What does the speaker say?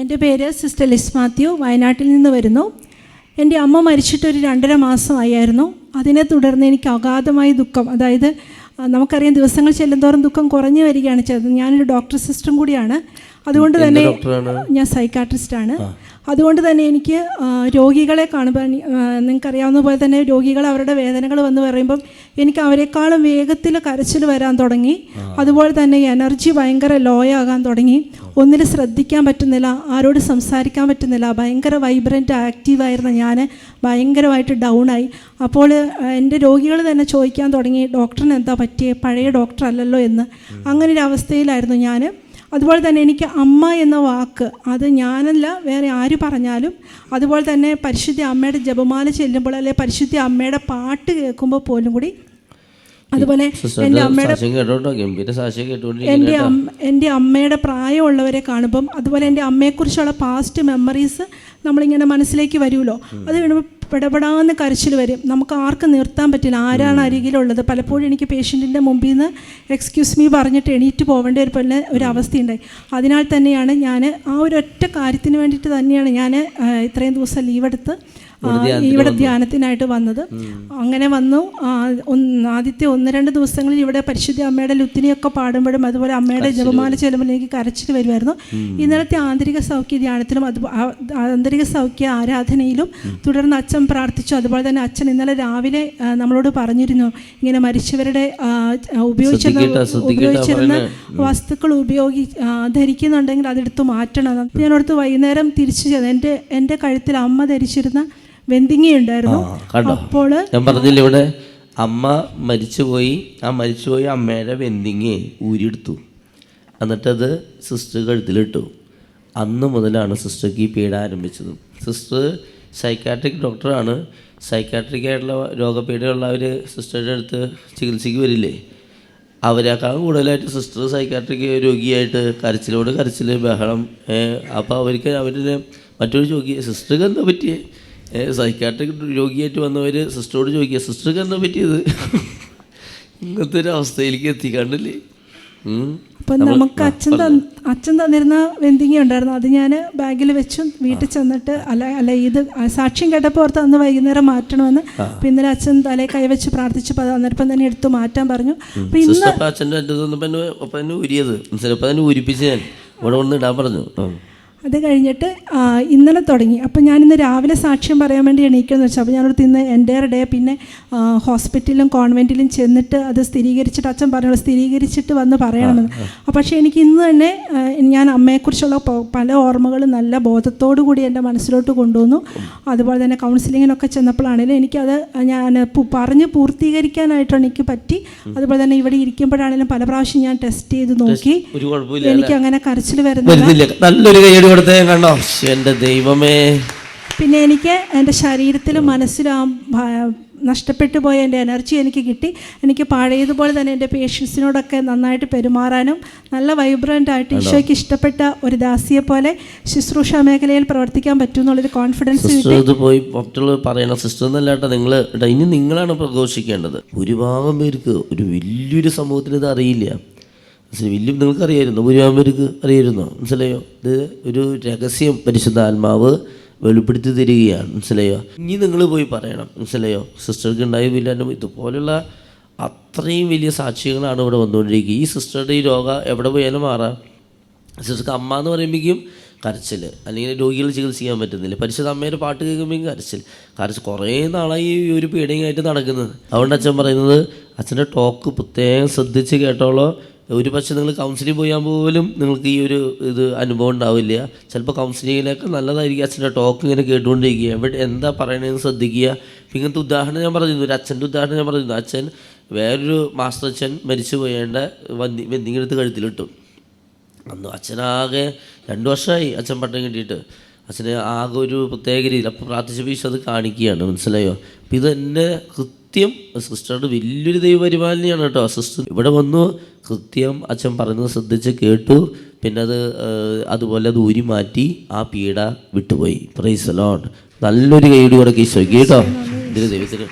എന്റെ പേര് sister Liz Mathew വയനാട്ടിൽ നിന്ന് വരുന്നു. എന്റെ അമ്മ മരിച്ചിട്ട് ഒരു രണ്ടര മാസമായിരുന്നു. അതിനെ തുടർന്ന് എനിക്ക് അഗാധമായ ദുഃഖം അതായത് നമുക്കറിയാം ദിവസങ്ങൾ ചെല്ലുന്തോറും ദുഃഖം കുറഞ്ഞു വരികയാണ് ചെയ്തത്. ഞാനൊരു ഡോക്ടർ സിസ്റ്ററും കൂടിയാണ്. അതുകൊണ്ട് തന്നെ ഞാൻ സൈക്കാട്രിസ്റ്റാണ് അതുകൊണ്ട് തന്നെ എനിക്ക് രോഗികളെ കാണുമ്പോൾ നിങ്ങൾക്കറിയാവുന്ന പോലെ തന്നെ രോഗികൾ അവരുടെ വേദനകൾ വന്ന് പറയുമ്പം എനിക്ക് അവരെക്കാളും വേഗത്തിൽ കരച്ചിൽ വരാൻ തുടങ്ങി. അതുപോലെ തന്നെ എനർജി ഭയങ്കര ലോ ആകാൻ തുടങ്ങി. ഒന്നിൽ ശ്രദ്ധിക്കാൻ പറ്റുന്നില്ല ആരോട് സംസാരിക്കാൻ പറ്റുന്നില്ല. ഭയങ്കര വൈബ്രന്റ് ആക്റ്റീവായിരുന്ന ഞാൻ ഭയങ്കരമായിട്ട് ഡൗൺ ആയി. അപ്പോൾ എന്റെ രോഗികൾ തന്നെ ചോദിക്കാൻ തുടങ്ങി ഡോക്ടറിന് എന്താ പറ്റിയേ? പഴയ ഡോക്ടർ അല്ലല്ലോ എന്ന്. അങ്ങനെ ഒരു അവസ്ഥയിലായിരുന്നു ഞാൻ അതുപോലെ തന്നെ എനിക്ക് അമ്മ എന്ന വാക്ക് അത് ഞാനല്ല വേറെ ആര് പറഞ്ഞാലും അതുപോലെ തന്നെ പരിശുദ്ധി അമ്മയുടെ ജപമാല ചെല്ലുമ്പോൾ അല്ലെ പരിശുദ്ധി അമ്മയുടെ പാട്ട് കേൾക്കുമ്പോൾ പോലും കൂടി അതുപോലെ എന്റെ അമ്മയുടെ എന്റെ എന്റെ അമ്മയുടെ പ്രായമുള്ളവരെ കാണുമ്പം അതുപോലെ എന്റെ അമ്മയെക്കുറിച്ചുള്ള പാസ്റ്റ് മെമ്മറീസ് നമ്മളിങ്ങനെ മനസ്സിലേക്ക് വരുമല്ലോ. അത് കഴിയുമ്പോൾ പെടപെടാന്ന് കരച്ചിൽ വരും. നമുക്ക് ആർക്കും നിർത്താൻ പറ്റില്ല. ആരാണ് അരികിലുള്ളത്? പലപ്പോഴും എനിക്ക് പേഷ്യന്റിന്റെ മുമ്പിൽ നിന്ന് എക്സ്ക്യൂസ് മീ പറഞ്ഞിട്ട് എണീറ്റ് പോകേണ്ട ഒരു പോലെ ഒരു അവസ്ഥയുണ്ടായി. അതിനാൽ തന്നെയാണ് ഞാൻ ആ ഒരു ഒറ്റ കാര്യത്തിന് വേണ്ടിയിട്ട് തന്നെയാണ് ഞാൻ ഇത്രയും ദിവസം ലീവ് എടുത്ത് ആ, ഇവിടെ ധ്യാനത്തിനായിട്ട് വന്നത്. അങ്ങനെ വന്നു. ആദ്യത്തെ ഒന്ന് രണ്ട് ദിവസങ്ങളിൽ ഇവിടെ പരിശുദ്ധ അമ്മയുടെ ലുത്തിനിയൊക്കെ പാടുമ്പോഴും അതുപോലെ അമ്മയുടെ ജപമാല ചെല്ലുമ്പോൾ എനിക്ക് കരച്ചിൽ വരുമായിരുന്നു. ഇന്നലത്തെ ആന്തരിക സൗഖ്യ ധ്യാനത്തിലും അത് ആന്തരിക സൗഖ്യ ആരാധനയിലും തുടർന്ന് അച്ഛൻ പ്രാർത്ഥിച്ചു. അതുപോലെ തന്നെ അച്ഛൻ ഇന്നലെ രാവിലെ നമ്മളോട് പറഞ്ഞിരുന്നു. ഇങ്ങനെ മരിച്ചവരുടെ ഉപയോഗിച്ചിരുന്ന ഉപയോഗിച്ചിരുന്ന വസ്തുക്കൾ ഉപയോഗി ധരിക്കുന്നുണ്ടെങ്കിൽ അതെടുത്ത് മാറ്റണം. ഞാനടുത്ത് ഞാൻ വൈകുന്നേരം തിരിച്ചു ചെന്നു എന്റെ എന്റെ കഴുത്തിൽ അമ്മ ധരിച്ചിരുന്ന വെന്തിങ്ങി ഉണ്ടായിരുന്നു കണ്ടോ? അപ്പോൾ ഞാൻ പറഞ്ഞില്ല ഇവിടെ? അമ്മ മരിച്ചുപോയി ആ മരിച്ചുപോയി അമ്മയുടെ വെന്തിങ്ങി ഊരിയെടുത്തു. എന്നിട്ടത് സിസ്റ്റർ കഴുത്തിലിട്ടു. അന്ന് മുതലാണ് സിസ്റ്റർക്ക് ഈ പീഡ ആരംഭിച്ചത്. സിസ്റ്റർ സൈക്കാട്രിക് ഡോക്ടറാണ് സൈക്കാട്രിക് ആയിട്ടുള്ള രോഗപീഠയുള്ള അവർ സിസ്റ്ററുടെ അടുത്ത് ചികിത്സയ്ക്ക് വരില്ലേ? അവരേക്കാൾ കൂടുതലായിട്ട് സിസ്റ്റർ സൈക്കാട്രിക് രോഗിയായിട്ട് കരച്ചിലോട് കരച്ചിൽ ബഹളം അപ്പോൾ അവർക്ക് അവരുടെ മറ്റൊരു ചോദിക്കുക സിസ്റ്റർക്ക് എന്താ പറ്റിയേ? സൈക്കാട്രിക് രോഗിയായിട്ട് വന്നവർ സിസ്റ്ററോട് ചോദിക്കുക സിസ്റ്റർക്ക് എന്താ പറ്റിയത്? ഇങ്ങനത്തെ ഒരു അവസ്ഥയിലേക്ക് എത്തിക്കാണ്ടല്ലേ. അപ്പം നമുക്ക് അച്ഛൻ അച്ഛൻ തന്നിരുന്ന വെന്തിങ്ങി ഉണ്ടായിരുന്നു. അത് ഞാൻ ബാഗിൽ വെച്ചു വീട്ടിൽ ചെന്നിട്ട് അല്ല അല്ല ഇത് സാക്ഷ്യം കേട്ടപ്പോൾ ഓർത്ത് അന്ന് വൈകുന്നേരം മാറ്റണമെന്ന്. അപ്പം ഇന്നലെ അച്ഛൻ തലേ കൈവച്ച് പ്രാർത്ഥിച്ചപ്പോൾ അത് അന്നേരം തന്നെ എടുത്തു മാറ്റാൻ പറഞ്ഞു. അപ്പം ഇന്ന് അച്ഛന്റെ ഊരിയത്. തന്നെ ഊരിപ്പിച്ച് ഞാൻ. ഇവിടെ ഒന്ന് ഇടാൻ പറഞ്ഞു. അത് കഴിഞ്ഞിട്ട് ഇന്നലെ തുടങ്ങി. അപ്പം ഞാനിന്ന് രാവിലെ സാക്ഷ്യം പറയാൻ വേണ്ടി എണീക്കുമെന്ന് വെച്ചാൽ അപ്പോൾ ഞാനോട് ഇന്ന് എന്റെ ഡേ പിന്നെ ഹോസ്പിറ്റലിലും കോൺവെന്റിലും ചെന്നിട്ട് അത് സ്ഥിരീകരിച്ചിട്ട് അച്ഛൻ പറഞ്ഞു സ്ഥിരീകരിച്ചിട്ട് വന്ന് പറയണമെന്ന്. അപ്പോൾ പക്ഷേ എനിക്ക് ഇന്ന് തന്നെ ഞാൻ അമ്മയെക്കുറിച്ചുള്ള പല ഓർമ്മകളും നല്ല ബോധത്തോടു കൂടി എന്റെ മനസ്സിലോട്ട് കൊണ്ടുവന്നു. അതുപോലെ തന്നെ കൗൺസിലിങ്ങിനൊക്കെ ചെന്നപ്പോഴാണെങ്കിലും എനിക്കത് ഞാൻ പറഞ്ഞ് പൂർത്തീകരിക്കാനായിട്ടാണ് എനിക്ക് പറ്റി. അതുപോലെ തന്നെ ഇവിടെ ഇരിക്കുമ്പോഴാണെങ്കിലും പല പ്രാവശ്യം ഞാൻ ടെസ്റ്റ് ചെയ്ത് നോക്കി. എനിക്ക് അങ്ങനെ കരച്ചിൽ വരുന്നില്ല. നല്ലൊരു കൊടുത്തേ കണ്ടോ? എന്റെ എന്റെ ദൈവമേ. പിന്നെ എനിക്ക് എന്റെ ശരീരത്തിലും മനസ്സിലും ആ നഷ്ടപ്പെട്ടു പോയ എന്റെ എനർജി എനിക്ക് കിട്ടി. എനിക്ക് പഴയതുപോലെ തന്നെ എന്റെ പേഷ്യൻസിനോടൊക്കെ നന്നായിട്ട് പെരുമാറാനും നല്ല വൈബ്രന്റ് ആയിട്ട് ഈശോയ്ക്ക് ഇഷ്ടപ്പെട്ട ഒരു ദാസിയെ പോലെ ശുശ്രൂഷ മേഖലയിൽ പ്രവർത്തിക്കാൻ പറ്റും എന്നുള്ളൊരു കോൺഫിഡൻസ് പോയി മറ്റുള്ളവർ പറയണം സിസ്റ്റർ എന്നല്ല കേട്ടോ നിങ്ങൾ ഇനി നിങ്ങളാണ് പ്രഘോഷിക്കേണ്ടത്. ഭൂരിഭാഗം പേർക്ക് ഒരു വലിയൊരു സമൂഹത്തിന് ഇത് അറിയില്ല. മനസ്സിലായി? വലിയ നിങ്ങൾക്ക് അറിയായിരുന്നു ഭൂരിഭാഗം അറിയായിരുന്നോ മനസ്സിലായോ? ഇത് ഒരു രഹസ്യം പരിശുദ്ധ ആത്മാവ് വെളിപ്പെടുത്തി തരികയാണ് മനസ്സിലായോ? ഇനി നിങ്ങൾ പോയി പറയണം മനസ്സിലായോ? സിസ്റ്റർക്ക് ഉണ്ടായില്ല ഇതുപോലുള്ള അത്രയും വലിയ സാക്ഷികളാണ് ഇവിടെ വന്നുകൊണ്ടിരിക്കുക. ഈ സിസ്റ്ററുടെ ഈ രോഗം എവിടെ പോയാലും മാറാം. സിസ്റ്റർക്ക് അമ്മ എന്ന് പറയുമ്പോഴേക്കും കരച്ചിൽ അല്ലെങ്കിൽ രോഗികൾ ചികിത്സിക്കാൻ പറ്റുന്നില്ല. പരിശുദ്ധ അമ്മയുടെ പാട്ട് കേൾക്കുമ്പോഴേക്കും കരച്ചിൽ. കരച്ചിൽ കുറേ നാളായി ഈ ഒരു ആയിട്ട് നടക്കുന്നത്. അതുകൊണ്ട് അച്ഛൻ പറയുന്നത് അച്ഛന്റെ ടോക്ക് പ്രത്യേകം ശ്രദ്ധിച്ച് കേട്ടോളോ. ഒരു പക്ഷേ നിങ്ങൾ കൗൺസിലിംഗ് പോയാൽ പോലും നിങ്ങൾക്ക് ഈ ഒരു ഇത് അനുഭവം ഉണ്ടാവില്ല. ചിലപ്പോൾ കൗൺസിലിങ്ങിലൊക്കെ നല്ലതായിരിക്കും. അച്ഛന്റെ ടോക്ക് ഇങ്ങനെ കേട്ടുകൊണ്ടിരിക്കുക. എവിടെ എന്താ പറയണതെന്ന് ശ്രദ്ധിക്കുക. ഇങ്ങനത്തെ ഉദാഹരണം ഞാൻ പറഞ്ഞിരുന്നു. ഒരു അച്ഛന്റെ ഉദാഹരണം ഞാൻ പറഞ്ഞിരുന്നു. അച്ഛൻ വേറൊരു മാസ്റ്റർ അച്ഛൻ മരിച്ചു പോയേണ്ട വന്നി വെന്തിങ്ങെടുത്ത് കഴുത്തിലിട്ടു. അന്ന് അച്ഛനാകെ രണ്ട് വർഷമായി അച്ഛൻ പട്ടം കിട്ടിയിട്ട്. അച്ഛന് ആകെ ഒരു പ്രത്യേക രീതിയിൽ അപ്പോൾ പ്രാർത്ഥിച്ചപ്പോൾ ഈശോ അത് കാണിക്കുകയാണ്. മനസ്സിലായോ? അപ്പം ഇത് എന്നെ കൃത്യം സിസ്റ്ററുടെ വലിയൊരു ദൈവപരിപാലനയാണ് കേട്ടോ. സിസ്റ്റർ ഇവിടെ വന്നു. കൃത്യം അച്ഛൻ പറയുന്നത് ശ്രദ്ധിച്ച് കേട്ടു. പിന്നെ അത് അതുപോലെ അത് ഊരി മാറ്റി ആ പീഡ വിട്ടുപോയി. പ്രൈസ് ലോൺ നല്ലൊരു കൈയുടെ കൂടെ കേട്ടോ. ഇതിന് ദൈവത്തിന്